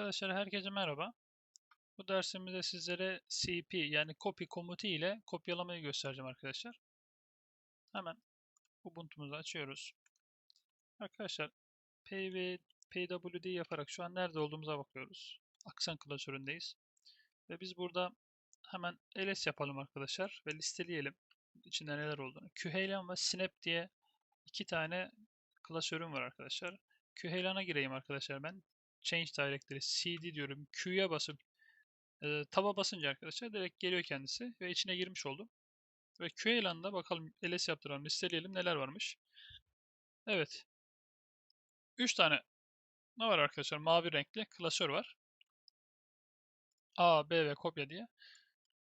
Arkadaşlar herkese merhaba. Bu dersimizde sizlere CP yani copy komutu ile kopyalamayı göstereceğim arkadaşlar. Hemen Ubuntu'muzu açıyoruz. Arkadaşlar pv pwd yaparak şu an nerede olduğumuza bakıyoruz. Aksan klasöründeyiz. Ve biz burada hemen ls yapalım arkadaşlar ve listeleyelim içinde neler olduğunu. Qheylan ve snap diye iki tane klasörüm var arkadaşlar. Qheylan'a gireyim arkadaşlar ben change directory cd diyorum. Q'ya basıp e, taba basınca arkadaşlar direkt geliyor kendisi ve içine girmiş oldum. Ve QELAN'da bakalım ls yaptıralım listeleyelim neler varmış. Evet. 3 tane ne var arkadaşlar? Mavi renkli klasör var. A, B ve kopya diye.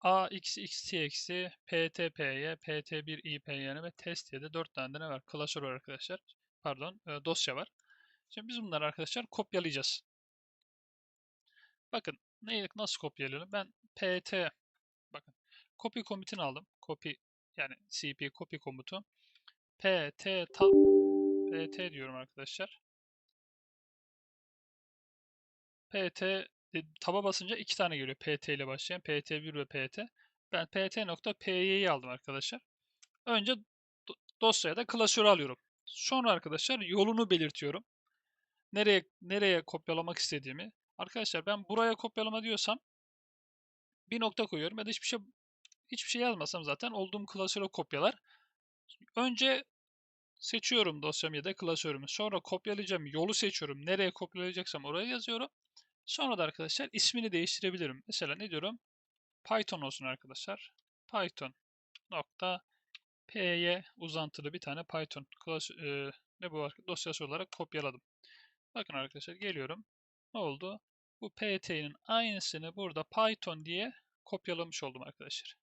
A, X, X, T, eksi, PT, PY, PT1, IPY ve test diye de 4 tane de ne var? Klasör var arkadaşlar. Pardon, e, dosya var. Şimdi biz bunları arkadaşlar kopyalayacağız. Bakın neyi nasıl kopyalayalım? Ben pt bakın copy commit'ini aldım. Copy yani cp copy komutu pt tab pt diyorum arkadaşlar. pt taba basınca iki tane geliyor pt ile başlayan pt1 ve pt. Ben pt.py'yi aldım arkadaşlar. Önce dosyaya da klasörü alıyorum. Sonra arkadaşlar yolunu belirtiyorum. Nereye nereye kopyalamak istediğimi. Arkadaşlar ben buraya kopyalama diyorsam bir nokta koyuyorum ya da hiçbir şey hiçbir şey yazmasam zaten olduğum klasöre kopyalar. Önce seçiyorum dosyamı ya da klasörümü. Sonra kopyalayacağım yolu seçiyorum. Nereye kopyalayacaksam oraya yazıyorum. Sonra da arkadaşlar ismini değiştirebilirim. Mesela ne diyorum? Python olsun arkadaşlar. Python nokta py uzantılı bir tane Python klas e, ne bu dosyası olarak kopyaladım. Bakın arkadaşlar geliyorum. Ne oldu? Bu pt'nin aynısını burada Python diye kopyalamış oldum arkadaşlar.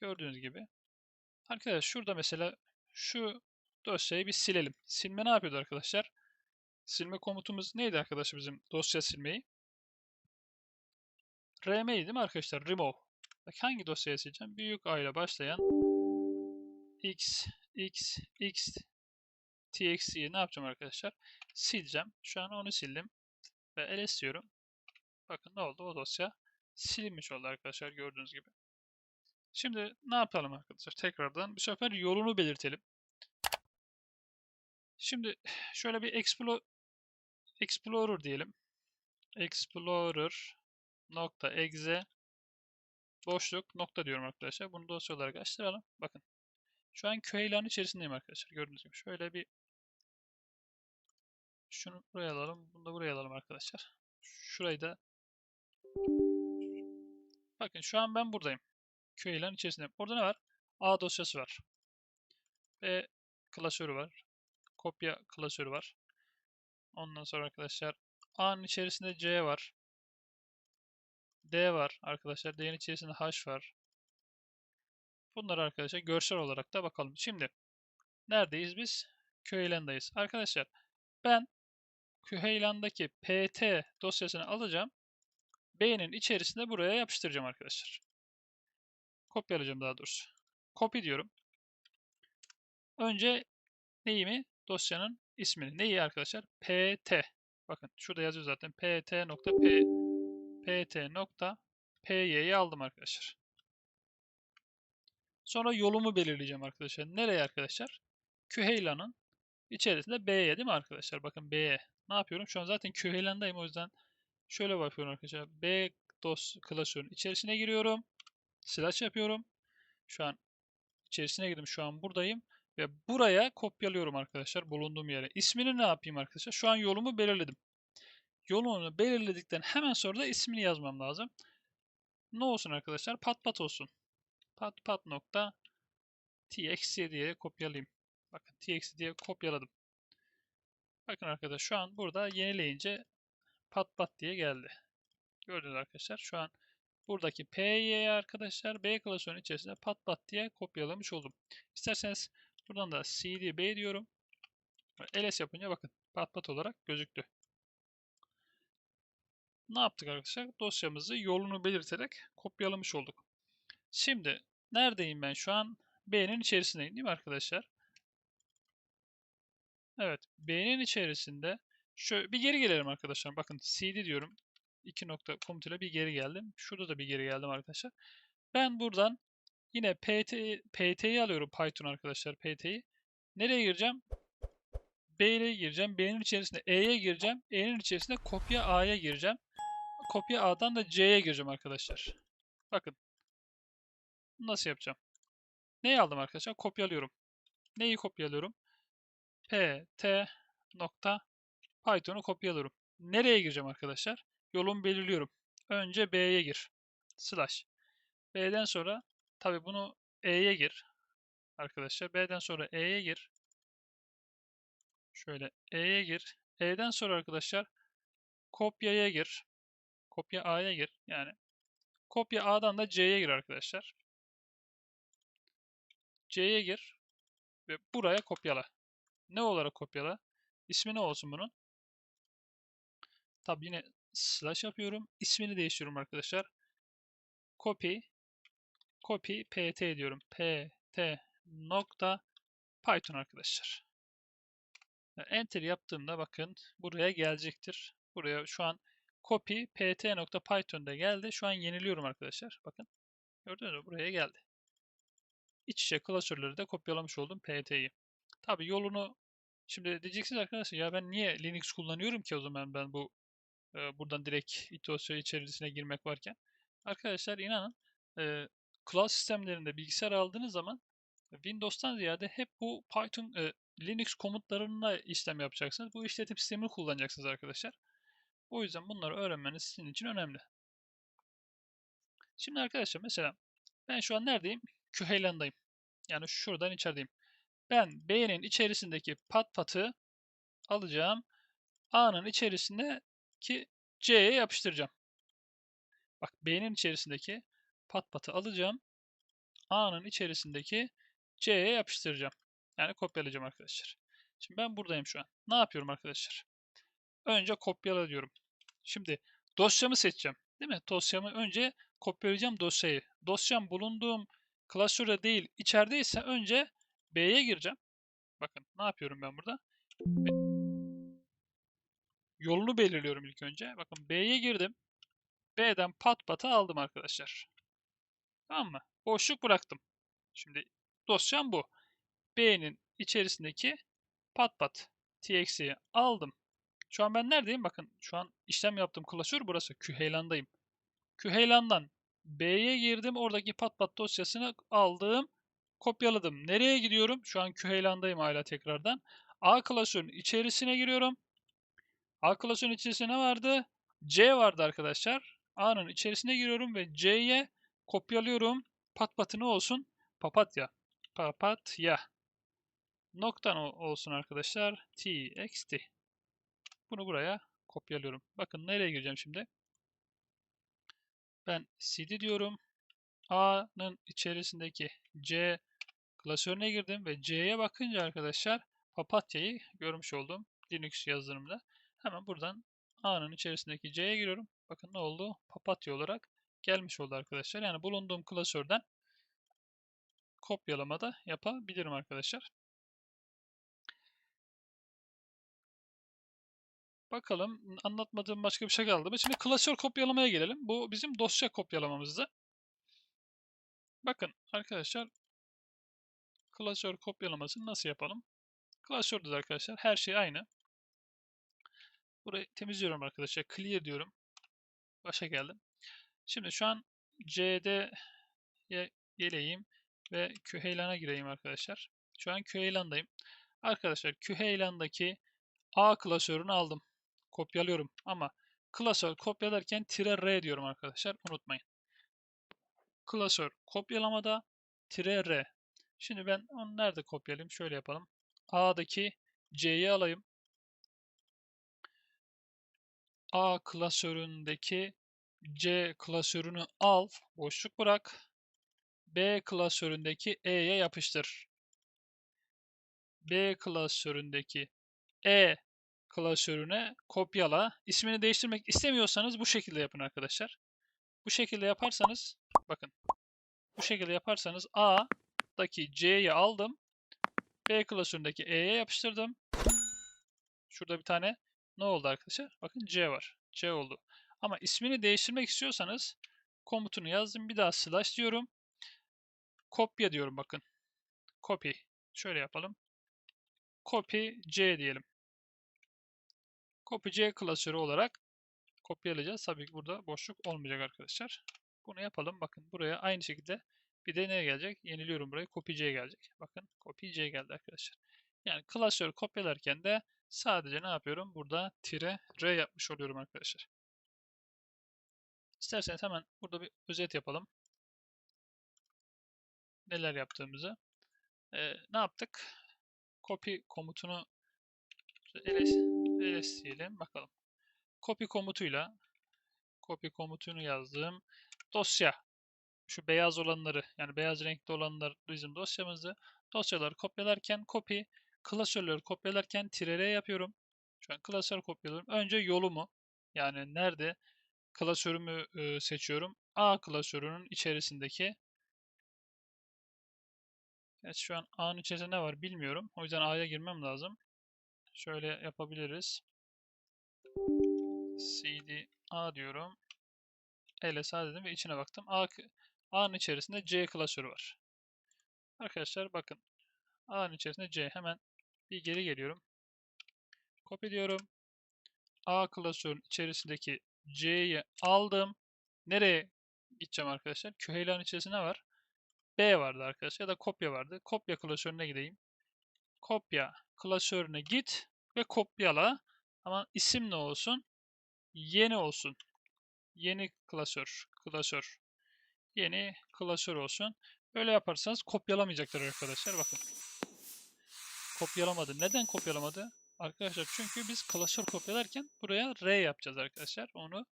Gördüğünüz gibi. Arkadaşlar şurada mesela şu dosyayı bir silelim. Silme ne yapıyordu arkadaşlar? Silme komutumuz neydi arkadaşlar bizim dosya silmeyi? rm değil mi arkadaşlar? Remove. Bak hangi dosyayı sileceğim? Büyük A ile başlayan x, x, x, txt'yi ne yapacağım arkadaşlar? Sileceğim. Şu an onu sildim. Ve ls diyorum. Bakın ne oldu? O dosya silinmiş oldu arkadaşlar gördüğünüz gibi. Şimdi ne yapalım arkadaşlar? Tekrardan bu sefer yolunu belirtelim. Şimdi şöyle bir explore, explorer diyelim. Explorer nokta exe boşluk nokta diyorum arkadaşlar. Bunu dosya olarak açtıralım. Bakın. Şu an Qeylan içerisindeyim arkadaşlar. Gördüğünüz gibi. Şöyle bir şunu buraya alalım. Bunu da buraya alalım arkadaşlar. Şurayı da Bakın şu an ben buradayım. QA'ların içerisinde. Orada ne var? A dosyası var. B klasörü var. Kopya klasörü var. Ondan sonra arkadaşlar A'nın içerisinde C var. D var arkadaşlar. D'nin içerisinde H var. Bunlar arkadaşlar görsel olarak da bakalım. Şimdi neredeyiz biz? QA'landayız. Arkadaşlar ben QA'landaki PT dosyasını alacağım. B'nin içerisinde buraya yapıştıracağım arkadaşlar. Kopyalayacağım daha doğrusu. Copy diyorum. Önce neyimi? Dosyanın ismini. Neyi arkadaşlar? pt. Bakın şurada yazıyor zaten. pt.p pt.py'yi aldım arkadaşlar. Sonra yolumu belirleyeceğim arkadaşlar. Nereye arkadaşlar? Küheylan'ın içerisinde B'ye değil mi arkadaşlar? Bakın B'ye. Ne yapıyorum? Şu an zaten Küheylan'dayım o yüzden Şöyle bakıyorum arkadaşlar. B dos klasörün içerisine giriyorum. Slash yapıyorum. Şu an içerisine girdim. Şu an buradayım. Ve buraya kopyalıyorum arkadaşlar bulunduğum yere. İsmini ne yapayım arkadaşlar? Şu an yolumu belirledim. Yolunu belirledikten hemen sonra da ismini yazmam lazım. Ne olsun arkadaşlar? Pat pat olsun. Pat pat nokta txt diye kopyalayayım. Bakın txt diye kopyaladım. Bakın arkadaşlar şu an burada yenileyince pat pat diye geldi. Gördünüz arkadaşlar. Şu an buradaki P'ye arkadaşlar B klasörünün içerisinde pat pat diye kopyalamış oldum. İsterseniz buradan da cd b diyorum. ls yapınca bakın pat pat olarak gözüktü. Ne yaptık arkadaşlar? Dosyamızı yolunu belirterek kopyalamış olduk. Şimdi neredeyim ben şu an? B'nin içerisindeyim değil mi arkadaşlar? Evet. B'nin içerisinde Şöyle bir geri gelelim arkadaşlar. Bakın cd diyorum. 2 nokta komut ile bir geri geldim. Şurada da bir geri geldim arkadaşlar. Ben buradan yine pt pt'yi alıyorum Python arkadaşlar pt'yi. Nereye gireceğim? B ile gireceğim. B'nin içerisinde E'ye gireceğim. E'nin içerisinde kopya A'ya gireceğim. Kopya A'dan da C'ye gireceğim arkadaşlar. Bakın. Nasıl yapacağım? Neyi aldım arkadaşlar? Kopyalıyorum. Neyi kopyalıyorum? P, T nokta Python'u kopyalıyorum. Nereye gireceğim arkadaşlar? Yolumu belirliyorum. Önce B'ye gir. Slash. B'den sonra tabi bunu E'ye gir. Arkadaşlar B'den sonra E'ye gir. Şöyle E'ye gir. E'den sonra arkadaşlar kopyaya gir. Kopya A'ya gir. Yani kopya A'dan da C'ye gir arkadaşlar. C'ye gir ve buraya kopyala. Ne olarak kopyala? İsmi ne olsun bunun? Tabi yine slash yapıyorum. İsmini değiştiriyorum arkadaşlar. Copy copy pt diyorum. pt nokta python arkadaşlar. Enter yaptığımda bakın buraya gelecektir. Buraya şu an copy pt.python'da geldi. Şu an yeniliyorum arkadaşlar. Bakın. Gördünüz mü? Buraya geldi. İç içe klasörleri de kopyalamış oldum pt'yi. Tabi yolunu şimdi diyeceksiniz arkadaşlar ya ben niye Linux kullanıyorum ki o zaman ben bu e, buradan direkt dosya içerisine girmek varken. Arkadaşlar inanın e, cloud sistemlerinde bilgisayar aldığınız zaman Windows'tan ziyade hep bu Python e, Linux komutlarına işlem yapacaksınız. Bu işletim sistemini kullanacaksınız arkadaşlar. O yüzden bunları öğrenmeniz sizin için önemli. Şimdi arkadaşlar mesela ben şu an neredeyim? Küheylan'dayım. Yani şuradan içerideyim. Ben B'nin içerisindeki pat patı alacağım. A'nın içerisindeki C'ye yapıştıracağım. Bak B'nin içerisindeki pat patı alacağım. A'nın içerisindeki C'ye yapıştıracağım. Yani kopyalayacağım arkadaşlar. Şimdi ben buradayım şu an. Ne yapıyorum arkadaşlar? Önce kopyala diyorum. Şimdi dosyamı seçeceğim. Değil mi? Dosyamı önce kopyalayacağım dosyayı. Dosyam bulunduğum klasörde değil, içerideyse önce B'ye gireceğim. Bakın ne yapıyorum ben burada? B Yolunu belirliyorum ilk önce. Bakın B'ye girdim. B'den pat patı aldım arkadaşlar. Tamam mı? Boşluk bıraktım. Şimdi dosyam bu. B'nin içerisindeki pat pat txt'yi aldım. Şu an ben neredeyim? Bakın şu an işlem yaptığım klasör burası. Küheylan'dayım. Küheylan'dan B'ye girdim. Oradaki pat pat dosyasını aldım. Kopyaladım. Nereye gidiyorum? Şu an Küheylan'dayım hala tekrardan. A klasörün içerisine giriyorum. A klasörün içerisinde ne vardı? C vardı arkadaşlar. A'nın içerisine giriyorum ve C'ye kopyalıyorum. Pat patı ne olsun? Papatya. Papatya. Noktan olsun arkadaşlar. txt. Bunu buraya kopyalıyorum. Bakın nereye gireceğim şimdi? Ben cd diyorum. A'nın içerisindeki C klasörüne girdim ve C'ye bakınca arkadaşlar papatyayı görmüş oldum Linux yazılımda. Hemen buradan A'nın içerisindeki C'ye giriyorum. Bakın ne oldu? Papatya olarak gelmiş oldu arkadaşlar. Yani bulunduğum klasörden kopyalama da yapabilirim arkadaşlar. Bakalım anlatmadığım başka bir şey kaldı mı? Şimdi klasör kopyalamaya gelelim. Bu bizim dosya kopyalamamızdı. Bakın arkadaşlar klasör kopyalamasını nasıl yapalım? Klasörde de arkadaşlar her şey aynı. Burayı temizliyorum arkadaşlar. Clear diyorum. Başa geldim. Şimdi şu an CD'ye geleyim ve Küheylan'a gireyim arkadaşlar. Şu an Küheylan'dayım. Arkadaşlar Küheylan'daki A klasörünü aldım. Kopyalıyorum ama klasör kopyalarken tire R diyorum arkadaşlar. Unutmayın. Klasör kopyalamada tire R. Şimdi ben onu nerede kopyalayayım? Şöyle yapalım. A'daki C'yi alayım. A klasöründeki C klasörünü al, boşluk bırak. B klasöründeki E'ye yapıştır. B klasöründeki E klasörüne kopyala. İsmini değiştirmek istemiyorsanız bu şekilde yapın arkadaşlar. Bu şekilde yaparsanız, bakın. Bu şekilde yaparsanız A'daki C'yi aldım. B klasöründeki E'ye yapıştırdım. Şurada bir tane ne oldu arkadaşlar? Bakın C var. C oldu. Ama ismini değiştirmek istiyorsanız komutunu yazdım. Bir daha slash diyorum. Kopya diyorum bakın. Copy. Şöyle yapalım. Copy C diyelim. Copy C klasörü olarak kopyalayacağız. Tabii ki burada boşluk olmayacak arkadaşlar. Bunu yapalım. Bakın buraya aynı şekilde bir de ne gelecek? Yeniliyorum burayı. Copy gelecek. Bakın copy geldi arkadaşlar. Yani klasörü kopyalarken de sadece ne yapıyorum? Burada tire R yapmış oluyorum arkadaşlar. İsterseniz hemen burada bir özet yapalım. Neler yaptığımızı. Ee, ne yaptık? Copy komutunu ls, ls diyelim. Bakalım. Copy komutuyla copy komutunu yazdığım dosya şu beyaz olanları yani beyaz renkli olanlar bizim dosyamızdı. Dosyaları kopyalarken copy, klasörleri kopyalarken tire R yapıyorum. Şu an klasör kopyalıyorum. Önce yolumu yani nerede klasörümü e, seçiyorum. A klasörünün içerisindeki Evet şu an A'nın içerisinde ne var bilmiyorum. O yüzden A'ya girmem lazım. Şöyle yapabiliriz. cd A diyorum. Ls A dedim ve içine baktım. A'nın içerisinde C klasörü var. Arkadaşlar bakın. A'nın içerisinde C. Hemen bir geri geliyorum. Kopya diyorum. A klasörün içerisindeki C'yi aldım. Nereye gideceğim arkadaşlar? Küheylan içerisinde var? B vardı arkadaşlar ya da kopya vardı. Kopya klasörüne gideyim. Kopya klasörüne git ve kopyala. Ama isim ne olsun? Yeni olsun. Yeni klasör. Klasör. Yeni klasör olsun. Böyle yaparsanız kopyalamayacaktır arkadaşlar. Bakın. Kopyalamadı. Neden kopyalamadı? Arkadaşlar çünkü biz klasör kopyalarken buraya R yapacağız arkadaşlar. Onu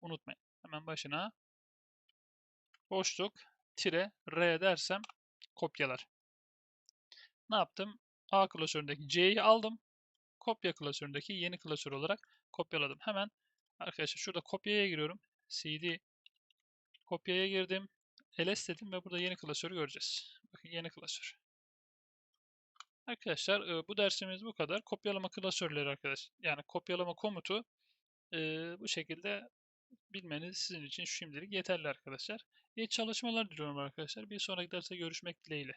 unutmayın. Hemen başına boşluk tire R dersem kopyalar. Ne yaptım? A klasöründeki C'yi aldım. Kopya klasöründeki yeni klasör olarak kopyaladım. Hemen arkadaşlar şurada kopyaya giriyorum. CD kopyaya girdim. ls dedim ve burada yeni klasörü göreceğiz. Bakın yeni klasör. Arkadaşlar bu dersimiz bu kadar. Kopyalama klasörleri arkadaş. Yani kopyalama komutu bu şekilde bilmeniz sizin için şimdilik yeterli arkadaşlar. İyi çalışmalar diliyorum arkadaşlar. Bir sonraki derste görüşmek dileğiyle.